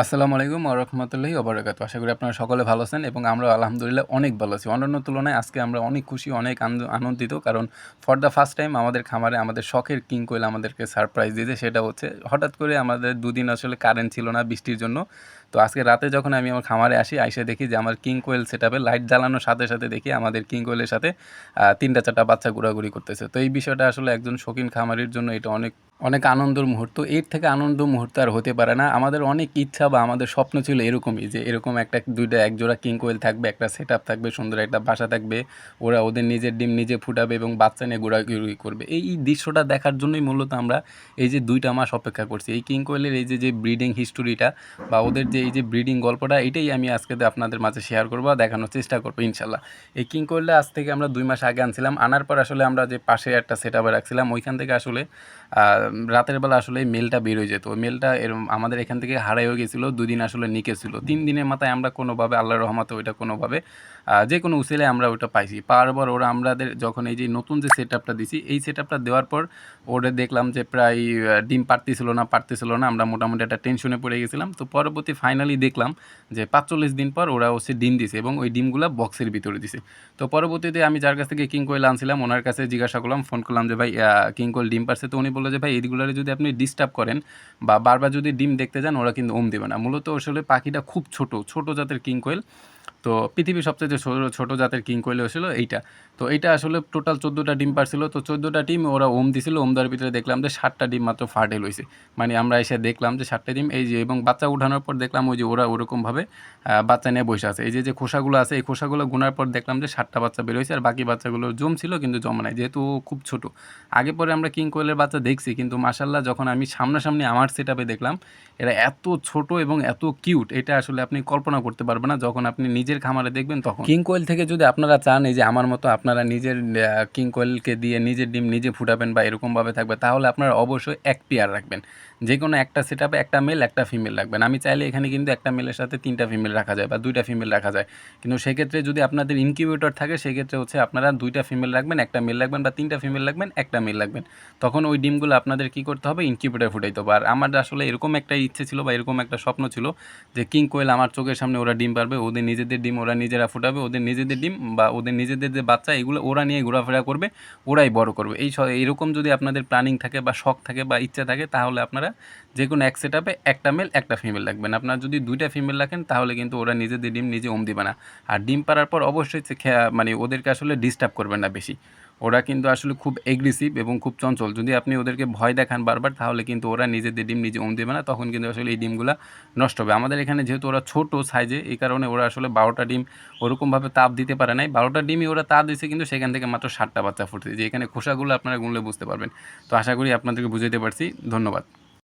আসসালামু আলাইকুম রহমতুল্লাহি ওবরাকাত আশা করি আপনারা সকলে ভালো আছেন এবং আমরা আলহামদুলিল্লাহ অনেক ভালো আছি। অন্যান্য তুলনায় আজকে আমরা অনেক খুশি, অনেক আনন্দ- আনন্দিত কারণ ফর দ্য ফার্স্ট টাইম আমাদের খামারে আমাদের শখের কিং কোয়েল আমাদেরকে সারপ্রাইজ দিয়েছে, সেটা হচ্ছে হঠাৎ করে আমাদের দুদিন আসলে কারেন্ট ছিল না বৃষ্টির জন্য। তো আজকে রাতে যখন আমি আমার খামারে আসি, আইসে দেখি যে আমার কিং কোয়েল সেট লাইট জ্বালানোর সাথে সাথে দেখি আমাদের কিং কোয়েলের সাথে তিনটা চারটা বাচ্চা ঘোরাঘুরি করতেছে। তো এই বিষয়টা আসলে একজন শৌখিন খামারির জন্য এটা অনেক অনেক আনন্দের মুহূর্ত। এর থেকে আনন্দ মুহূর্ত আর হতে পারে না। আমাদের অনেক ইচ্ছা বা আমাদের স্বপ্ন ছিল এরকমই যে এরকম একটা দুইটা এক জোড়া কিং কোয়েল থাকবে, একটা সেট থাকবে, সুন্দর একটা বাসা থাকবে। ওরা ওদের নিজের ডিম নিজে ফুটাবে এবং বাচ্চা নিয়ে ঘোরাঘুরি করবে। এই দৃশ্যটা দেখার জন্যই মূলত আমরা এই যে দুইটা মাস অপেক্ষা করছি। এই কিং কোয়েলের এই যে যে ব্রিডিং হিস্টোরিটা বা ওদের যে, এই যে ব্রিডিং গল্পটা, এটাই আমি আজকে আপনাদের মাঝে শেয়ার করব দেখানোর চেষ্টা করব ইনশাল্লাহ এই কিং কোয়েলটা আজ থেকে আমরা দুই মাস আগে আনছিলাম। আনার পর আসলে আমরা যে পাশে একটা সেট রাখছিলাম, ওইখান থেকে আসলে রাতের বেলা আসলে মেলটা বের হয়ে যেত। ওই মেলটা এরম আমাদের এখান থেকে হারাই হয়ে গেছিল, দুদিন আসলে নিকে ছিল। তিন দিনের মাথায় আমরা কোনোভাবে, আল্লাহর রহমতে ওইটা কোনোভাবে যে কোনো উসিলে আমরা ওটা পাইছি। পাওয়ার পর ওরা আমাদের যখন এই যে নতুন যে সেট আপটা দিছি, এই সেট আপটা দেওয়ার পর ওরা দেখলাম যে প্রায় ডিম পারতেছিল না পারতেছিল না, আমরা মোটামুটি একটা টেনশনে পড়ে গেছিলাম। তো পরবর্তী ফাইনালি দেখলাম যে পাঁচচল্লিশ দিন পর ওরা হচ্ছে ডিম দিছে এবং ওই ডিমগুলো বক্সের ভিতরে দিছে। তো পরবর্তীতে আমি যার কাছ থেকে কিং কোয়েল আনছিলাম, ওনার কাছে জিজ্ঞাসা করলাম ফোন করলাম যে, ভাই কিং কোয়েল ডিম পারছে? তো উনি বলল যে, ভাই এইগুলোরে যদি আপনি ডিস্টার্ব করেন বা বারবার যদি ডিম দেখতে যান, ওরা কিন্তু ওম দেবে না। মূলত আসলে পাখিটা খুব ছোট ছোট জাতের কিং কোয়েল তো পৃথিবীর সবচেয়ে ছোট ছোট জাতের কিং কোয়েল হয়েছিল এইটা। তো এইটা আসলে টোটাল চোদ্দোটা ডিম পারছিল। তো চোদ্দোটা ডিম ওরা ওম দিছিল। ওম দেওয়ার ভিতরে দেখলাম যে ষাটটা ডিম মাত্র ফাটেল হয়েছে মানে আমরা এসে দেখলাম যে ষাটটা ডিম, এই যে এবং বাচ্চা উঠানোর পর দেখলাম ওই যে ওরা ওরকমভাবে বাচ্চা নিয়ে বসে আছে। এই যে যে খোসাগুলো আছে, এই খোসাগুলো গুনার পর দেখলাম যে ষাটটা বাচ্চা বের হয়েছে আর বাকি বাচ্চাগুলো জম ছিল কিন্তু জমা নাই। যেহেতু খুব ছোট। আগে পরে আমরা কিং কোয়েলের বাচ্চা দেখছি, কিন্তু মাসাল্লাহ যখন আমি সামনাসামনি আমার সেট দেখলাম, এরা এত ছোট এবং এত কিউট এটা আসলে আপনি কল্পনা করতে পারবেন না। যখন আপনি নিজের খামারে দেখবেন তখন। কিং কোয়েল থেকে যদি আপনারা চান, এই যে আমার মতো আপনারা নিজের কিং কোয়েলকে দিয়ে নিজের ডিম নিজে ফুটাবেন বা এরকমভাবে থাকবে, তাহলে আপনারা অবশ্যই এক পেয়ার রাখবেন। যে কোনো একটা সেট একটা মেল একটা ফিমেল রাখবেন। আমি চাইলে এখানে কিন্তু একটা মেলের সাথে তিনটা ফিমেল রাখা যায় বা দুইটা ফিমেল রাখা যায়। কিন্তু সেক্ষেত্রে যদি আপনাদের ইনকিউবেটর থাকে, সেক্ষেত্রে হচ্ছে আপনারা দুইটা ফিমেল রাখবেন, একটা মেল রাখবেন বা তিনটা ফিমেল রাখবেন, একটা মেল রাখবেন। তখন ওই ডিমগুলো আপনাদের কি করতে হবে? ইনকিউবেটর ফুটাইতে হবে। আর আমার আসলে এরকম একটা ইচ্ছে ছিল বা এরকম একটা স্বপ্ন ছিল যে কিং কোয়েল আমার চোখের সামনে ওরা ডিম পারবে, ওদের নিজেদের ডিম ওরা নিজেরা ফুটাবে, ওদের নিজেদের ডিম বা ওদের নিজেদের যে বাচ্চা, এগুলো ওরা নিয়ে ঘোরাফেরা করবে, ওরাই বড় করবে। এই এরকম যদি আপনাদের প্ল্যানিং থাকে বা শখ থাকে বা ইচ্ছা থাকে, তাহলে আপনারা যে কোনো এক সেট একটা মেল একটা ফিমেল রাখবেন। আপনারা যদি দুইটা ফিমেল রাখেন, তাহলে কিন্তু ওরা নিজেদের ডিম নিজে ওম দিবে না আর ডিম পাড়ার পর অবশ্যই মানে ওদেরকে আসলে ডিস্টার্ব করবেন না বেশি। ওরা কিন্তু আসলে খুব এগ্রেসিভ এবং খুব চঞ্চল। যদি আপনি ওদেরকে ভয় দেখান বারবার, তাহলে কিন্তু ওরা নিজেদের ডিম নিজে ওম দেবে না, তখন কিন্তু আসলে এই ডিমগুলো নষ্ট হবে। আমাদের এখানে যেহেতু ওরা ছোট সাইজে এই কারণে ওরা আসলে বারোটা ডিম ওরকমভাবে তাপ দিতে পারে নাই। বারোটা ডিমই ওরা তাপ দিয়েছে কিন্তু সেখান থেকে মাত্র ষাটটা বাচ্চা ফুটছে। যে এখানে খোসাগুলো আপনারা গুনলে বুঝতে পারবেন। তো আশা করি আপনাদেরকে বুঝাতে পারছি। ধন্যবাদ।